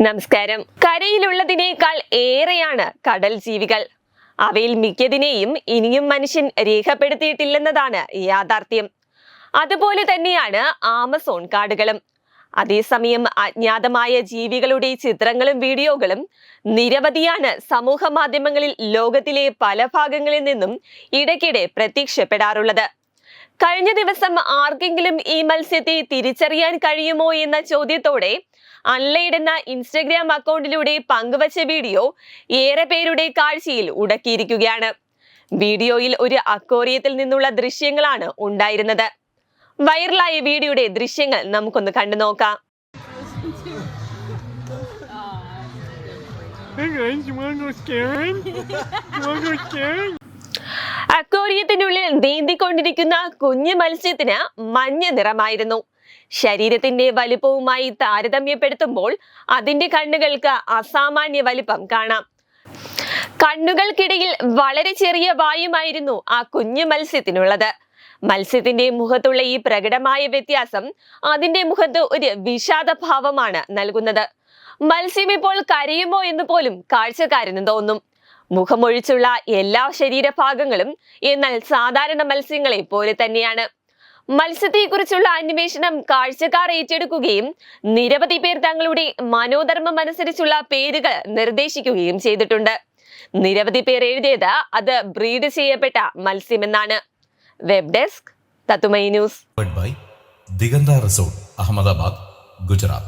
നമസ്കാരം. കരയിലുള്ളതിനേക്കാൾ ഏറെയാണ് കടൽ ജീവികൾ. അവയിൽ മിക്കതിനെയും ഇനിയും മനുഷ്യൻ രേഖപ്പെടുത്തിയിട്ടില്ലെന്നതാണ് യാഥാർത്ഥ്യം. അതുപോലെ തന്നെയാണ് ആമസോൺ കാടുകളും. അതേസമയം അജ്ഞാതമായ ജീവികളുടെ ചിത്രങ്ങളും വീഡിയോകളും നിരവധിയാണ് സമൂഹ മാധ്യമങ്ങളിൽ ലോകത്തിലെ പല ഭാഗങ്ങളിൽ നിന്നും ഇടയ്ക്കിടെ പ്രത്യക്ഷപ്പെടാറുള്ളത്. കഴിഞ്ഞ ദിവസം ആർക്കെങ്കിലും ഈ മത്സ്യത്തെ തിരിച്ചറിയാൻ കഴിയുമോ എന്ന ചോദ്യത്തോടെ അൺലൈഡ് എന്ന ഇൻസ്റ്റഗ്രാം അക്കൗണ്ടിലൂടെ പങ്കുവച്ച വീഡിയോ ഏറെ പേരുടെ കാഴ്ചയിൽ ഉടക്കിയിരിക്കുകയാണ്. വീഡിയോയിൽ ഒരു അക്കോറിയത്തിൽ നിന്നുള്ള ദൃശ്യങ്ങളാണ് ഉണ്ടായിരുന്നത്. വൈറലായ വീഡിയോയുടെ ദൃശ്യങ്ങൾ നമുക്കൊന്ന് കണ്ടു നോക്കാം? അക്വേറിയത്തിനുള്ളിൽ നീന്തിക്കൊണ്ടിരിക്കുന്ന കുഞ്ഞു മത്സ്യത്തിന് മഞ്ഞ നിറമായിരുന്നു. ശരീരത്തിന്റെ വലിപ്പവുമായി താരതമ്യപ്പെടുത്തുമ്പോൾ അതിന്റെ കണ്ണുകൾക്ക് അസാമാന്യ വലിപ്പം കാണാം. കണ്ണുകൾക്കിടയിൽ വളരെ ചെറിയ വായുമായിരുന്നു ആ കുഞ്ഞു മത്സ്യത്തിനുള്ളത്. മത്സ്യത്തിന്റെ മുഖത്തുള്ള ഈ പ്രകടമായ വ്യത്യാസം അതിന്റെ മുഖത്ത് ഒരു വിഷാദഭാവമാണ് നൽകുന്നത്. മത്സ്യം ഇപ്പോൾ കരയുമോ എന്ന് പോലും കാഴ്ചക്കാരന് തോന്നും. മുഖമൊഴിച്ചുള്ള എല്ലാ ശരീരഭാഗങ്ങളും എന്നാൽ സാധാരണ മത്സ്യങ്ങളെ പോലെ തന്നെയാണ്. മത്സ്യത്തെക്കുറിച്ചുള്ള അന്വേഷണം കാഴ്ചക്കാർ ഏറ്റെടുക്കുകയും നിരവധി പേർ തങ്ങളുടെ മനോധർമ്മം അനുസരിച്ചുള്ള പേരുകൾ നിർദ്ദേശിക്കുകയും ചെയ്തിട്ടുണ്ട്. നിരവധി പേർ എഴുതിയത് അത് ബ്രീഡ് ചെയ്യപ്പെട്ട മത്സ്യമെന്നാണ്. വെബ് ഡെസ്ക് തത്തുമൈ news powered by Diganda Resort, Ahmedabad, Gujarat.